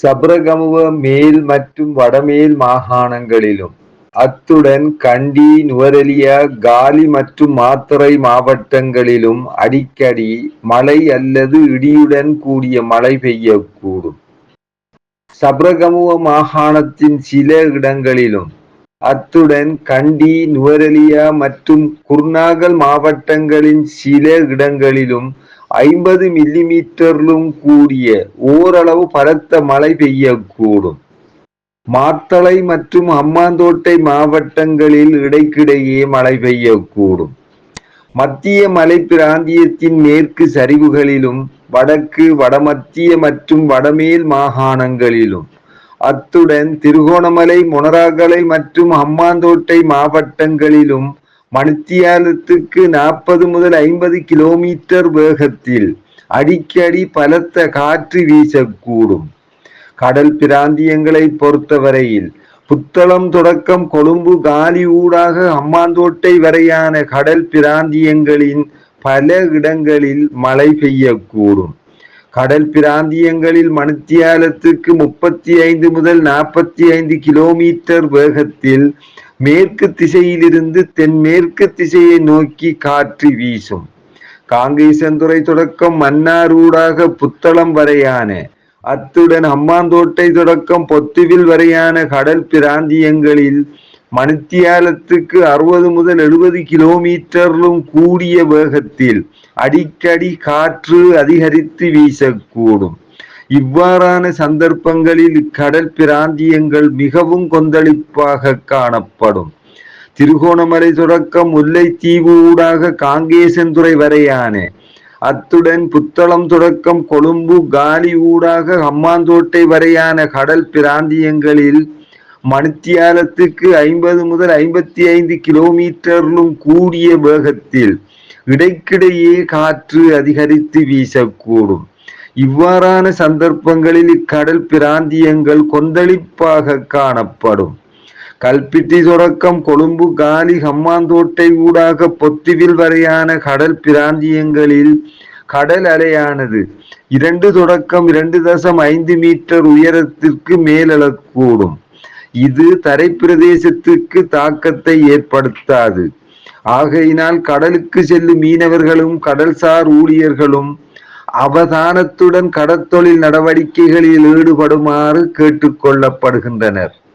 சபரகமுவ மேல் மற்றும் வடமேல் மாகாணங்களிலும். அத்துடன் கண்டி நுவரெலியா காலி மற்றும் மாத்தறை மாவட்டங்களிலும் அடிக்கடி மழை அல்லது இடியுடன் கூடிய மழை பெய்யக்கூடும். சபரகமுவ மாகாணத்தின் சில இடங்களிலும் அத்துடன் கண்டி நுவரெலியா மற்றும் குர்நாகல் மாவட்டங்களின் சில இடங்களிலும் ஐம்பது மில்லிமீட்டரிலும் கூடிய ஓரளவு பலத்த மழை பெய்யக்கூடும். மாத்தளை மற்றும் அம்மாந்தோட்டை மாவட்டங்களில் இடைக்கிடையே மழை பெய்யக்கூடும். மத்திய மலை பிராந்தியத்தின் மேற்கு சரிவுகளிலும் வடக்கு வடமத்திய மற்றும் வடமேல் மாகாணங்களிலும். அத்துடன் திருகோணமலை மொனராகலை மற்றும் அம்மாந்தோட்டை மாவட்டங்களிலும் மணித்தியாலத்துக்கு நாற்பது முதல் ஐம்பது கிலோமீட்டர் வேகத்தில் அடிக்கடி பலத்த காற்று வீசக்கூடும். கடல் பிராந்தியங்களை பொறுத்தவரையில் புத்தளம் தொடக்கம் கொழும்பு காலி ஊடாக அம்மாந்தோட்டை வரையான கடல் பிராந்தியங்களின் பல இடங்களில் மழை பெய்யக்கூடும். கடல் பிராந்தியங்களில் மணித்தியாலத்துக்கு முப்பத்தி ஐந்து முதல் நாற்பத்தி ஐந்து கிலோமீட்டர் வேகத்தில் மேற்கு திசையிலிருந்து தென்மேற்கு திசையை நோக்கி காற்று வீசும். காங்கேசந்துறை தொடக்கம் மன்னாரூடாக புத்தளம் வரையான அத்துடன் அம்மாந்தோட்டை தொடக்கம் பொத்துவில் வரையான கடல் பிராந்தியங்களில் மணித்தியாலத்துக்கு அறுபது முதல் எழுபது கிலோமீட்டரிலும் கூடிய வேகத்தில் அடிக்கடி காற்று அதிகரித்து வீசக்கூடும். இவ்வாறான சந்தர்ப்பங்களில் இக்கடல் பிராந்தியங்கள் மிகவும் கொந்தளிப்பாக காணப்படும். திருகோணமலை தொடக்கம் முல்லைத்தீவு ஊடாக காங்கேசன்துறை வரையான. அத்துடன் புத்தளம் தொடக்கம் கொழும்பு காலி ஊடாக ஹம்மாந்தோட்டை வரையான கடல் பிராந்தியங்களில் மணித்தியாலத்துக்கு ஐம்பது முதல் ஐம்பத்தி ஐந்து கிலோமீட்டரிலும் கூடிய வேகத்தில் இடைக்கிடையே காற்று அதிகரித்து வீசக்கூடும். இவ்வாறான சந்தர்ப்பங்களில் இக்கடல் பிராந்தியங்கள் கொந்தளிப்பாக காணப்படும். கல்பிட்டி தொடக்கம் கொழும்பு காலி ஹம்மாந்தோட்டை ஊடாக பொத்துவில் வரையான கடல் பிராந்தியங்களில் கடல் அலையானது இரண்டு தொடக்கம் இரண்டு தசம் ஐந்து மீட்டர் உயரத்திற்கு மேலெழக்கூடும். இது தரை பிரதேசத்திற்கு தாக்கத்தை ஏற்படுத்தாது. ஆகையினால் கடலுக்கு செல்லும் மீனவர்களும் கடல்சார் ஊழியர்களும் அவதானத்துடன் கடற்தொழில் நடவடிக்கைகளில் ஈடுபடுமாறு கேட்டுக்கொள்ளப்படுகின்றனர்